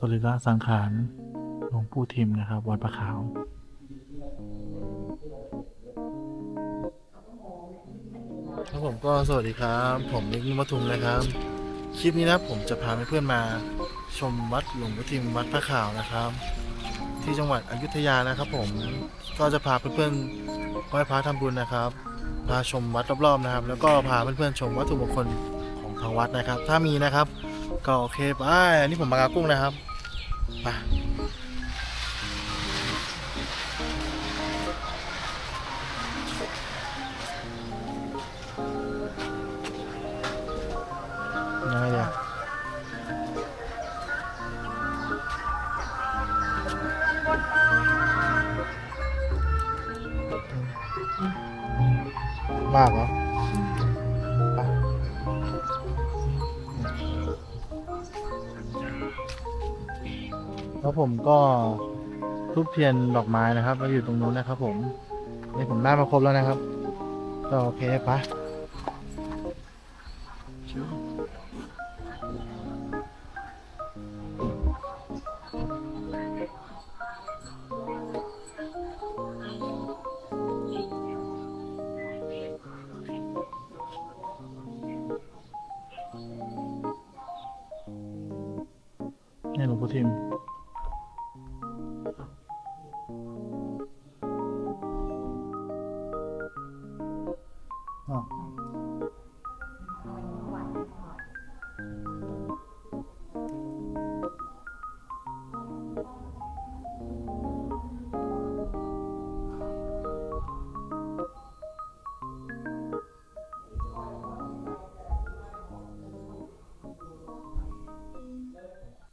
สรีระสังขารหลวงปู่ทิมนะครับ วัดประขาว ครับผมก็สวัสดีครับ ผมนิกนิมทุมนะครับ คลิปนี้นะผมจะพาเพื่อนๆมาชมวัดหลวงปู่ทิมวัดพระขาวนะครับ ที่จังหวัดอยุธยานะครับ ผมก็จะพาเพื่อนๆไหว้พระทำบุญนะครับ พาชมวัดรอบๆนะครับ แล้วก็พาเพื่อนๆชมวัตถุมงคลของทางวัดนะครับ ถ้ามีนะครับ ก็โอเคไปอันนี้ผมมากากุ้งนะครับ ไผมก็ทูบเทียนดอกไม้นะครับมาอยู่ตรงนู้นนะครับ ผมนี่ผมได้มาครบแล้วนะครับก็โอเคปะเนี่ยหลวงพ่อทิม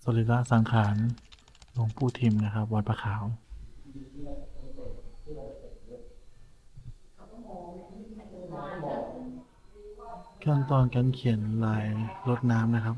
สรีระสังขารหลวงปู่ทิมนะครับ วัดประขาว ขั้นตอนการเขียนลายรดน้ำนะครับ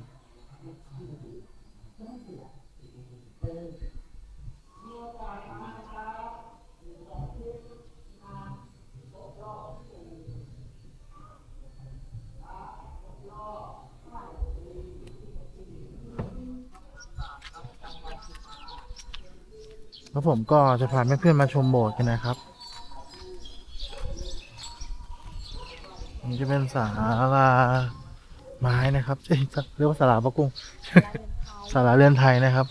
แล้วผมก็จะพาเพื่อนๆมาชมโบสถ์กันนะครับนี่จะเป็นศาลาไม้นะครับเรียกว่าศาลาปะกุ้งศาลาเรือนไทยนะครับ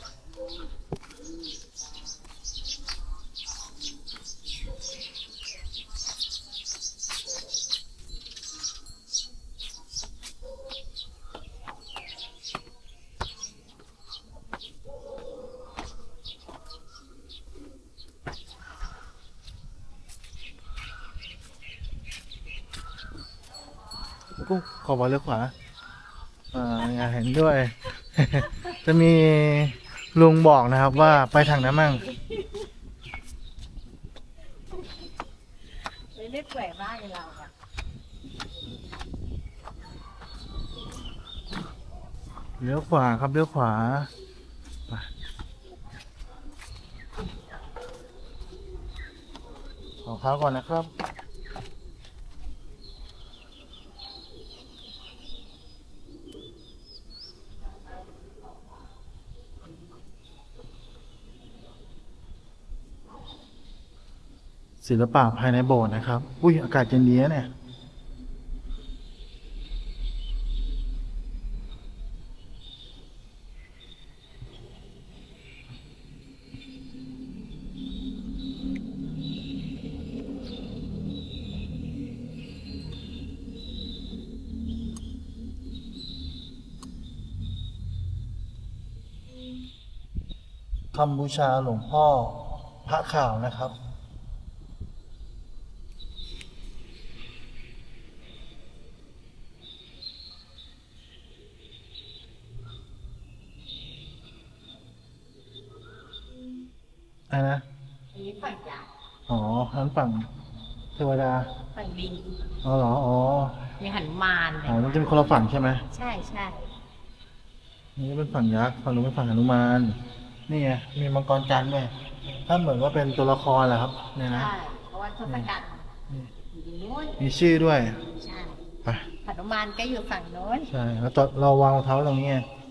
กุ้งขอบอกเลี้ยวขวาอ่าอยากเห็นด้วย จะมีลุงบอกนะครับว่าไปทางนั้นมั่งเลยเรียกแหวกบ้านเราอะเลี้ยวขวาครับเลี้ยวขวาไปขอข้าวก่อนนะครับ ศิลปะภายในโบสถ์นะครับ อุ้ยอากาศเย็นดีนะเนี่ย คำบูชาหลวงพ่อพระข่าวนะครับ อะไรนะ อันนี้ฝั่งยาอ๋อนั้นฝั่งเทวดา ฝั่งลิงอ๋อเหรอ อ๋อมีหันมานเลอ๋อยมันจะเป็นคนละฝั่งใช่ไหมใช่ใช่นี่เป็นฝั่งยักษ์ฝั่งนู้นเป็นฝั่งหนุมาน นี่ไง มีมังกรจันทร์ด้วยถ้าเหมือนว่าเป็นตัวละครแหละครับ เนี่ยนะ ใช่เพราะว่าทศกัณฐ์นี่ อยู่ตรงนู้นมีชื่อด้วย ใช่ไป หนุมานก็อยู่ฝั่งโน้น ใช่ แล้วจอดเราวางรองเท้าไว้ตรงนี้ไงใช่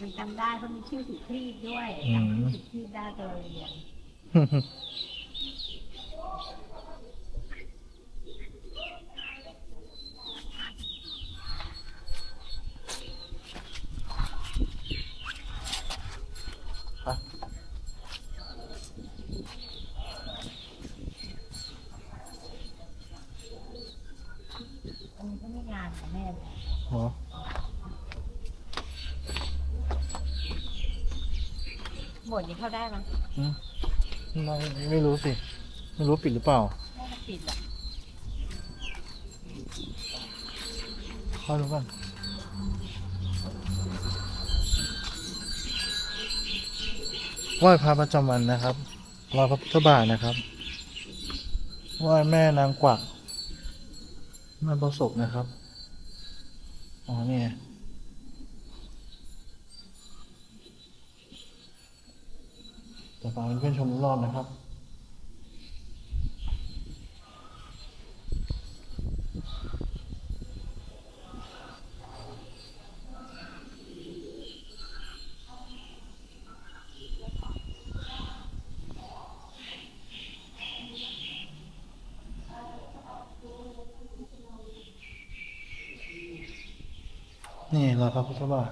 มันจำได้เพราะมีชื่อสุครีบด้วยอืมจำชื่อสุครีบได้ตัวเรียน อันนี้ก็ไม่งานของแม่เลย อ๋อ บทนี้ เข้าได้ไหมไม่ไม่รู้สิ ไม่รู้ปิดหรือเปล่าไม่ได้ปิดหรอกเข้าดูก่อนไหว้พระประจำวันนะครับรอยพระพุทธบาทนะครับไหว้แม่นางกวักแม่ประสบนะครับ อ๋อเนี่ไจะพาเพื่อนชมรอบนะครับนี่เรอยพระพุทธบาท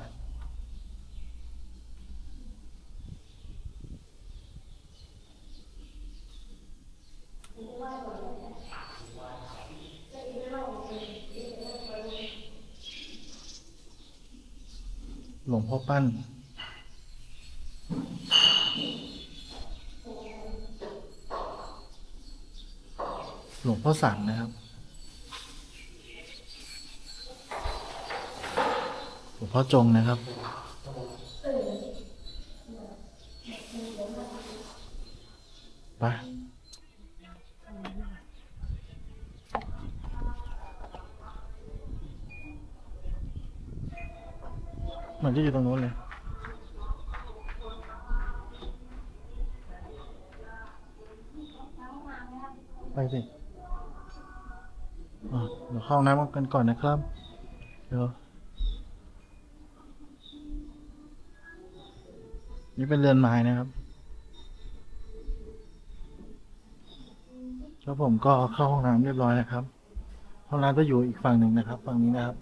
หลวงพ่อ ปั้น หลวงพ่อสันนะครับ หลวงพ่อจงนะครับไป เหมือนจะอยู่ตรงนู้นเลยไปสิเดี๋ยวเข้าห้องน้ำกันก่อนนะครับ เดี๋ยว นี่เป็นเรือนไม้นะครับแล้วผมก็เข้าห้องน้ำเรียบร้อยนะครับ ห้องน้ำจะอยู่อีกฝั่งหนึ่งนะครับ ฝั่งนี้นะครับ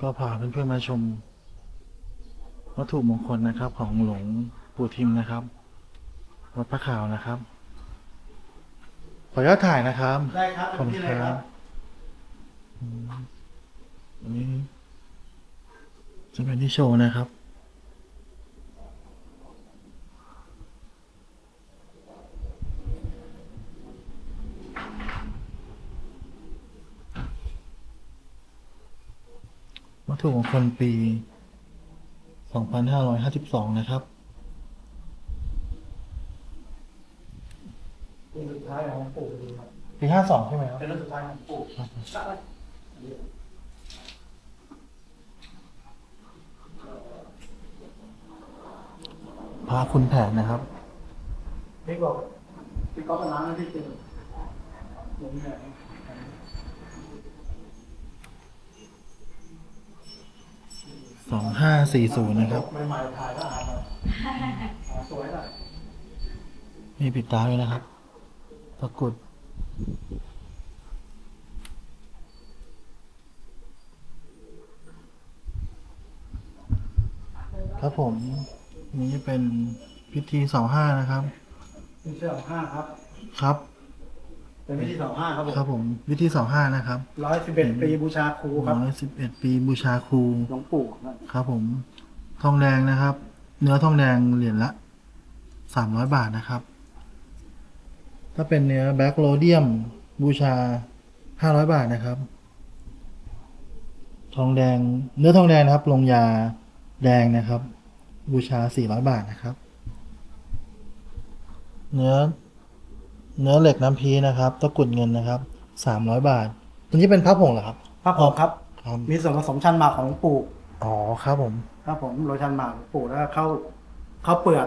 ก็พาเพื่อนๆมาชม วัตถุมงคลนะครับของหลวงปู่ทิมนะครับ วัดพระขาวนะครับ ขออนุญาตถ่ายนะครับได้ครับขอบคุณที่คเลยครัรับบอืมอันนี้จะเป็นที่โชว์นะครับ วัตถุมง คลปี 2552 นะครับเป็นสุดท้ายของปู่ครับปี 52 ใช่ไหมครับเป็นรุ่นสุดท้ายของปู่พระคุณแผนนะครับพี่บอกพี่ก๊อฟเป็นร้านที่เจอหลงแหน2540นะครับใหม่ๆถ่าย ก็หามาหาสวยหน่อยมีปิดตาด้วยนะครับตะกรุดครับผม นี่เป็นพิธีเสาห้านะครับเป็นเสื้อของห้าครับ ครับ เป็นวิธีสองห้าครับผมครับผมพิธีเสาห้านะครับร้อยสิบเอ็ดปีบูชาครูครับร้อยสิบเอ็ดปีบูชาครูหลวงปู่ครับครับผม ทองแดงนะครับ เนื้อทองแดงเหรียญละสามร้อยบาทนะครับ ถ้าเป็นเนื้อแบ็กโรเดียมบูชาห้าร้อยบาทนะครับ ทองแดง เนื้อทองแดงนะครับ ลงยาแดงนะครับ บูชาสี่ร้อยบาทนะครับ เนื้อ เนื้อเหล็กน้ำพีนะครับตะกรุดเงินนะครับสามร้อยบาทตัวนี้เป็นพระผงเหรอครับพระผมครับ ครับมีส่วนผสมชันหมากของหลวงปู่อ๋อครับผมครับผมโรยชันหมากหลวงปู่แล้วก็เข้าเข้าเปลือก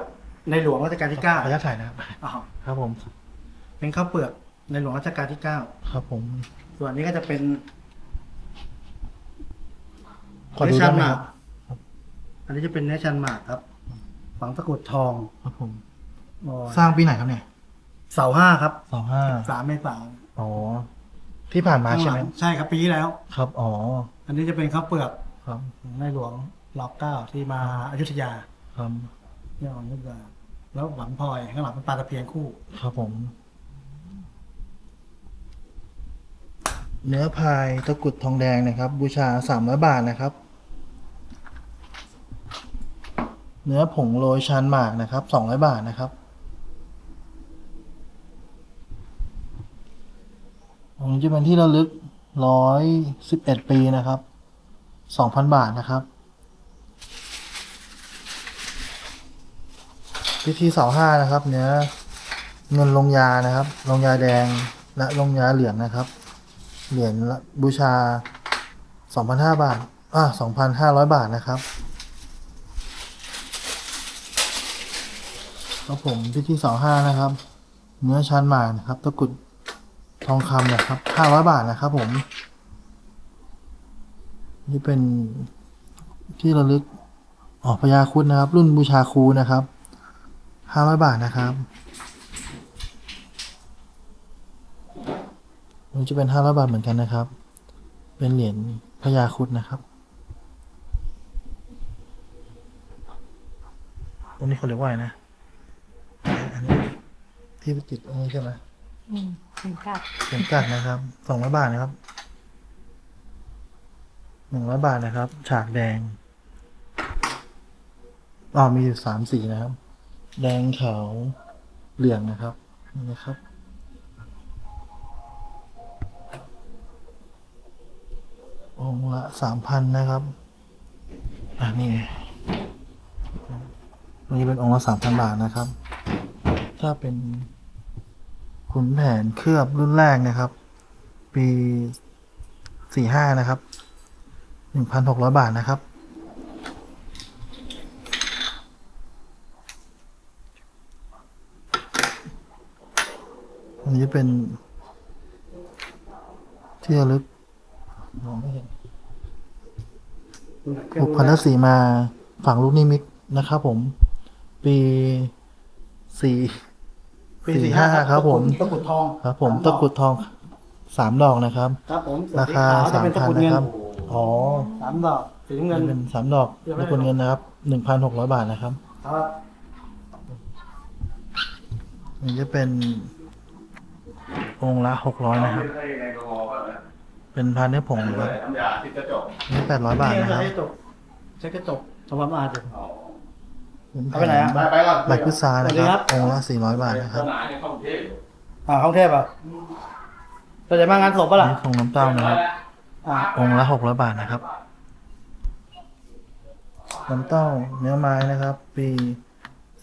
ในหลวงรัชกาลที่เก้าขออนุญาตถ่ายนะครับอ้าวครับผมเป็นข้าวเปลือกในหลวงรัชกาลที่เก้าครับผมส่วนอันนี้ก็จะเป็นขอดูได้ไหมครับอันนี้จะเป็นเนื้อชันหมากครับฝังตะกรุดทองครับผม อ๋อสร้างปีไหนครับเนี่ย เสาห้าครับสองห้าสามเมษาอ๋อ ที่ผ่านมาข้างใช่หไหลัมงใช่ครับปีที่แล้ว ครับ อ๋อ อันนี้จะเป็นข้าวเปลือกครับ ของในหลวงรอบเก้าที่มาอยุธยาครับ เนี่ยของอยุธยาแล้วหวังพลอยข้างหลังเป็นปลาตะเพียนคู่ ครับผม เนื้อพายตะกรุดทองแดงนะครับ บูชาสามร้อยบาทนะครับ เนื้อผงโรยชานหมากนะครับสองร้อยบาทนะครับ นี้จะเป็นที่ระลึกร้อยสิบเอ็ดปีนะครับสองพันบาทนะครับ พิธีเสาห้านะครับเนื้อเงินลงยานะครับ ลงยาแดงและลงยาเหลืองนะครับ เหรียญบูชาสองพันห้าบาทอ่าสองพันห้าร้อยบาทนะครับครับผมพิธีเสาห้านะครับ เนื้อชันหมานะครับตะกรุด ทองคำนะครับห้าร้อยบาทนะครับผม นี่เป็นที่ระลึกอ๋อพญาคุดนะครับ รุ่นบูชาครูนะครับห้าร้อยบาทนะครับนี่จะเป็นห้าร้อยบาทเหมือนกันนะครับ เป็นเหรียญพญาคุดนะครับตรงนี้เขาเรียกว่าไรนะ อันนี้ที่ไปติดตรงนี้ใช่ไหมอืม ถึงกับเข็มกัดนะครับสองร้อยบาทนะครับหนึ่งร้อยบาทนะครับ ฉากแดงอ๋อมีอยู่สามสีนะครับ แดงขาวเหลืองนะครับนี่นะครับองละสามพันนะครับอะนี่ไงอันนี้เป็นองค์ละสามพันบาทนะครับ ถ้าเป็น ขุนแผนเคลือบรุ่นแรกนะครับ ปีสี่ห้านะครับหนึ่งพันหกร้อยบาทนะครับ อันนี้เป็น ที่ระลึกมองไม่เห็นบุพันธสีมา ฝั่งลูกนิมิตนะครับผม ปีสี่ ปีสี่สี่ห้าห้าครับผม ตะกรุดทองครับ ผมสาตะกรุดทองสามดอกนะครับ ครับผมส่วนราคาสีขวจะสามเป็นตะพันกรุดนะเงินครับอ๋อสามดอกสีน้ำเงิน เป็นสามดอกตะกรุดเงินนะครับหนึ่งพันหกร้อยบาทนะครับครับอันนี้จะเป็น องค์ละหกร้อยนะครับเป็นพันเนื้อผงครับน้ำยาติดกระจกอันนี้แปดร้อยบาทนี่นะครับใช้กระจกใช้กระจกทำความสะอาดอยู่เป็น เอาไปไหนอะไปไปก่อนใบพุทรานะสวัสดีคครัรับบองค์ละสี่ร้อยบาทนะคสรับนามในกรุงเทพอ่าห้องเทพอะเราจะมางานศพปะอันล่ะนี้คงน้ำเต้านะครับ อ่าองค์ละหกร้อยบาทนะครับ น้ำเต้าเนื้อไม้นะครับ ปี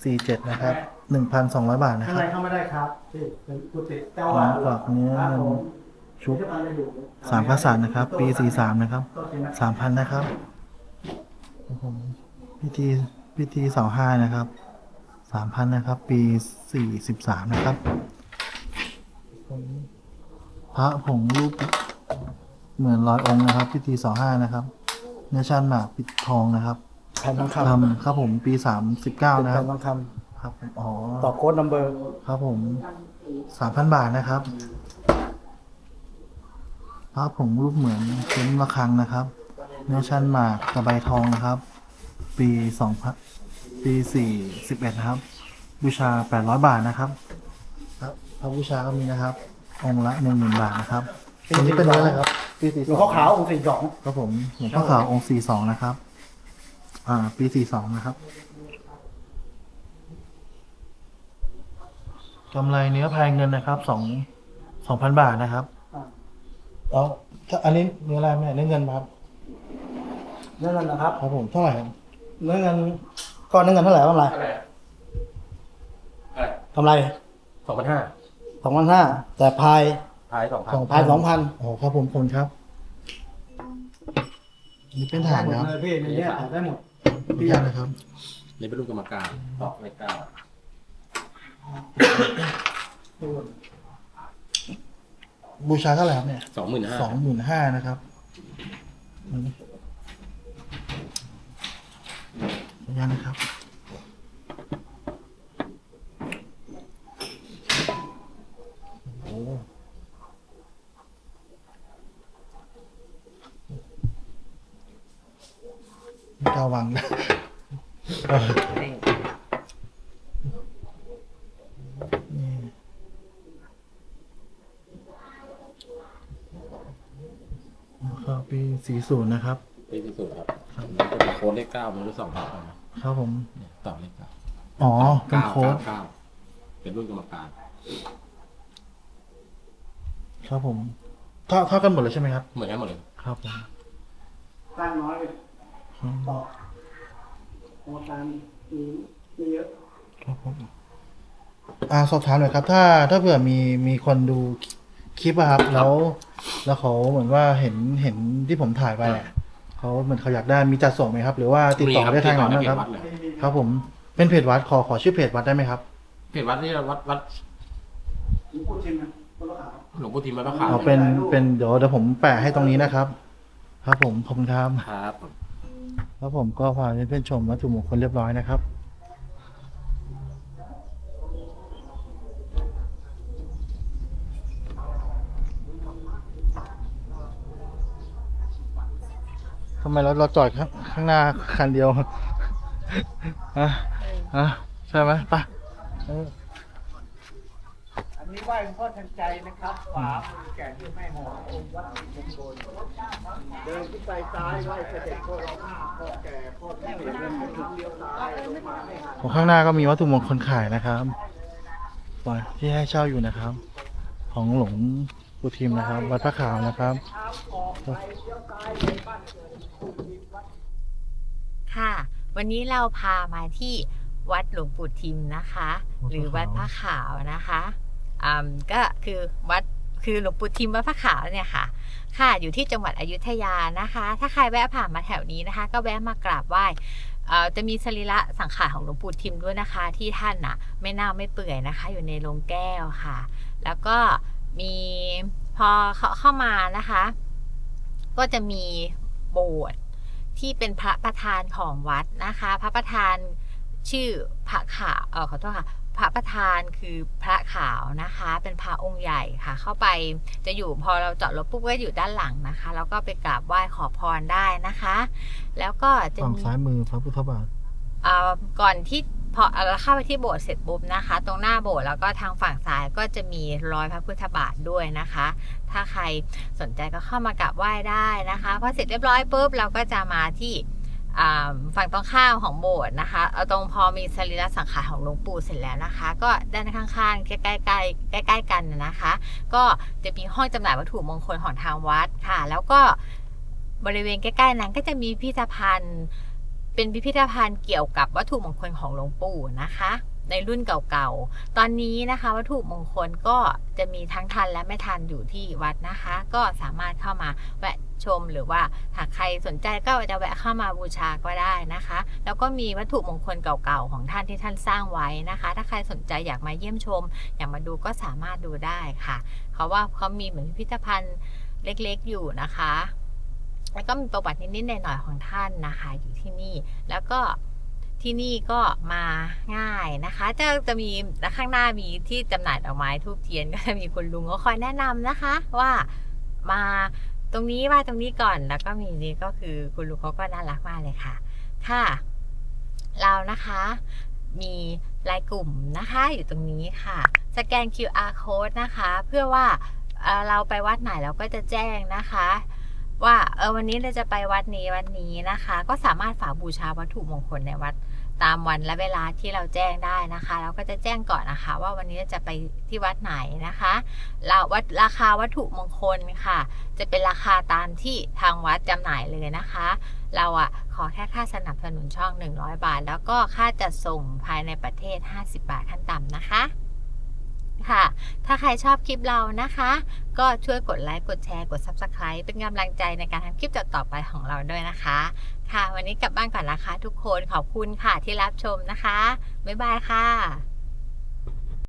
สี่เจ็ดนะครับหนึ่งพันสองร้อยบาทนะข้างคในรับ เข้าไม่ได้ครับที่เป็นกุฏิเจ้าพร้อวามดกับเนื้อ ครับผมชุบที่พันจะอยู่สามกษัตริย์นะครับ ปีสี่สามนะครับโต๊ะกินนะสามพันนะครับครับผมพิธี พิธีเสาห้านะครับสามพันนะครับ ปีสี่สิบสามนะครับผมพระผงรูปเหมือนร้อยองค์นะครับ พิธีเสาห้านะครับ เนื้อชันหมากปิดทองนะครับแผ่นทองคำทำครับผมปีสามสิบเก้านะคแผ่รับนทองคครับผมอ๋อำต่อโค้ดนัมเบอร์ครับผมสามพันบาทนะครับ พระผงรูปเหมือนเป็นระฆังนะครับ เนื้อชั้นหมากตะไบทองนะครับ ปีสองพันปีสี่สิบเอ็ดนะครับ บูชาแปดร้อยบาทนะครับครับพระบูชาก็มีนะครับ องค์ละหนึ่งหมื่นบาทนะครับอันนี้เป็นเนื้ออะไรครับปีสี่หลวงพ่อขาวองค์สี่สองครับผมหลวงพ่อขาวองค์สี่สองนะครับ อ่า ปีสี่สองนะครับกำไรเนื้อพายเงินนะครับสองสองพันบาทนะครับแล้วถ้าอันนี้เนื้ออะไรแม่เนื้อเงินครับเนื้อเงินนะครับครับผมเท่าไหร่ครับ เนื้อเงินก้อนเนื้อเงินเท่าไหร่กำไรอะไรอะไรกำไรสองพันห้าสองพันห้าแต่พายท้ายสองพันสองพายสองพันโอ้ครับผมผมครับอันนี่เป็นฐานนะครับเลยพี่ในเนี้ยขายได้หมดพี่ยานะครับนี่เป็นลูกกรรมการตอกเลขเก้าบูชาเท่าไหร่ครับเนี่ยสองหมื่นห้าสองหมื่นห้านะครับ อืมขออนุญาตนะครับ โอ้ไม่กล้าวางนะนี่ครับปีสี่ศูนย์นะครับ ปีที่สุดครับ มันจะเป็นโค้ดเลขเก้ามันรู้สองพันนะครับผม เนี่ยต่อเลขเก้าอ๋อเป็นเก้าโค้ดเก้าเป็นรุ่นกรรมการครับผมเท่าเท่ากันหมดเลยใช่ไหมครับ เหมือนกันหมดเลย ครับผมสร้างน้อยเลยอืมต่อโมตามมีมีเยอะครับผมอ่าสอบถามหน่อยครับ ถ้าถ้าเผื่อมีมีคนดูคลิปอะครับ แล้ว แล้วเขาเหมือนว่าเห็นเห็นที่ผมถ่ายไปอะ เขาเหมือนเขาอยากได้มีจัดส่งไหมครับ หรือว่าติดต่อได้ทางไหนบ้างครับเพจวัดเลยครับ ผมเป็นเพจวัดขอขอชื่อเพจวัดได้ไหมครับเพจวัดนี่วัดวัดผมพูดจริงนะคนละขาวหลวงปู่ทิมวัดพระขาวเอาเป็นเป็นเดี๋ยวเดี๋ยวผมแปะให้ตรงนี้นะครับ ครับผมขอบคุณครับครับแล้วผมก็พาเพื่อนๆชมวัตถุมงคลเรียบร้อยนะครับำไมเราเราจอดข้างข้างหน้าคันเดียวฮะฮะใช่ไหมไปะอันนี้ไหว้หลวงพ่อทันใจนะครับฝามือแก่ที่แม่หอองค์วัดศรีมงคลเดินขึ้นไปซ้ายไหว้เสด็จพ่อเราห้าพ่อแก่พ่อที่เห็นแล้วถึงเลี้ยวซ้ายลงมาไม่หันของข้างหน้าก็มีวัตถุมงคลขายนะครับปล่อยที่ให้เช่าอยู่นะครับ ของหลวงปู่ทิมนะครับ วัดพระขาวนะครับ ค่ะ วันนี้เราพามาที่วัดหลวงปู่ทิมนะคะวัดพระขาวหรือวัดพระขาวนะคะอ่าก็คือวัดคือหลวงปู่ทิมวัดพระขาวเนี่ยค่ะ ค่ะอยู่ที่จังหวัดอยุธยานะคะ ถ้าใครแวะผ่านมาแถวนี้นะคะ ก็แวะมากราบไหว้เอ่อจะมีสรีระสังขารของหลวงปู่ทิมด้วยนะคะ ที่ท่านน่ะไม่เน่าไม่เปื่อยนะคะ อยู่ในโรงแก้วค่ะ แล้วก็มีพอเขาเข้ามานะคะ ก็จะมี โบสถ์ที่เป็นพระประธานของวัดนะคะ พระประธานชื่อพระขาวเออขอโทษค่ะ พระประธานคือพระขาวนะคะ เป็นพระองค์ใหญ่ค่ะ เข้าไปจะอยู่พอเราจอดรถปุ๊บก็อยู่ด้านหลังนะคะ แล้วก็ไปกราบไหว้ขอพรได้นะคะ แล้วก็จะฝั่งมีซ้ายมือพระพุทธบาท เอ่อก่อนที่ พอเราเข้าไปที่โบสถ์เสร็จปุ๊บนะคะ ตรงหน้าโบสถ์แล้วก็ทางฝั่งซ้ายก็จะมีรอยพระพุทธบาทด้วยนะคะ ถ้าใครสนใจก็เข้ามากราบไหว้ได้นะคะพอเสร็จเรียบร้อยปุ๊บเราก็จะมาที่ฝั่งตรงข้ามของโบสถ์นะคะเอาตรงพอมีสรีระสังขารของหลวงปู่เสร็จแล้วนะคะ ก็ด้านข้างๆใกล้ๆใกล้ๆใกล้ๆกันนะคะ ก็จะมีห้องจำหน่ายวัตถุมงคลของทางวัดค่ะ แล้วก็บริเวณใกล้ๆนั้นก็จะมีพิพิธภัณฑ์ เป็นพิพิธภัณฑ์เกี่ยวกับวัตถุมงคลของหลวงปู่นะคะ ในรุ่นเก่าๆ ตอนนี้นะคะวัตถุมงคลก็จะมีทั้งทันและไม่ทันอยู่ที่วัดนะคะ ก็สามารถเข้ามาแวะชมหรือว่าหากใครสนใจก็จะแวะเข้ามาบูชาก็ได้นะคะ แล้วก็มีวัตถุมงคลเก่าๆของท่านที่ท่านสร้างไว้นะคะ ถ้าใครสนใจอยากมาเยี่ยมชม อยากมาดูก็สามารถดูได้ค่ะ เขาว่าเขามีเหมือนพิพิธภัณฑ์เล็กๆอยู่นะคะ แล้วก็มีประวัตินิดๆหน่อยๆของท่านนะคะอยู่ที่นี่ แล้วก็ที่นี่ก็มาง่ายนะคะ จะจะมีข้างหน้ามีที่จำหน่ายดอกไม้ทูบเทียนก็จะมีคุณลุงก็คอยแนะนำนะคะ ว่ามาตรงนี้ว่าตรงนี้ก่อนแล้วก็มีนี่ก็คือคุณลุงเขาก็น่ารักมากเลยค่ะ ค่ะ เรานะคะมีรายกลุ่มนะคะอยู่ตรงนี้ค่ะ สแกน QR code นะคะ เพื่อว่าเราไปวัดไหนเราก็จะแจ้งนะคะ ว่าเออวันนี้เราจะไปวัดนี้วันนี้นะคะ ก็สามารถฝากบูชาวัตถุมงคลในวัดตามวันและเวลาที่เราแจ้งได้นะคะ เราก็จะแจ้งก่อนนะคะ ว่าวันนี้จะไปที่วัดไหนนะคะเราวัดราคาวัตถุมงคลค่ะ จะเป็นราคาตามที่ทางวัดจำหน่ายเลยนะคะ เราอะขอแค่ค่าสนับสนุนช่อง 100 บาท แล้วก็ค่าจัดส่งภายในประเทศ 50 บาทขั้นต่ำนะคะ ค่ะ ถ้าใครชอบคลิปเรานะคะ ก็ช่วยกดไลค์ กดแชร์ กด Subscribe เป็นกำลังใจในการทำคลิปต่อๆไปของเราด้วยนะคะ ค่ะ วันนี้กลับบ้านก่อนนะคะ ทุกคนขอบคุณค่ะที่รับชมนะคะ บ๊ายบายค่ะ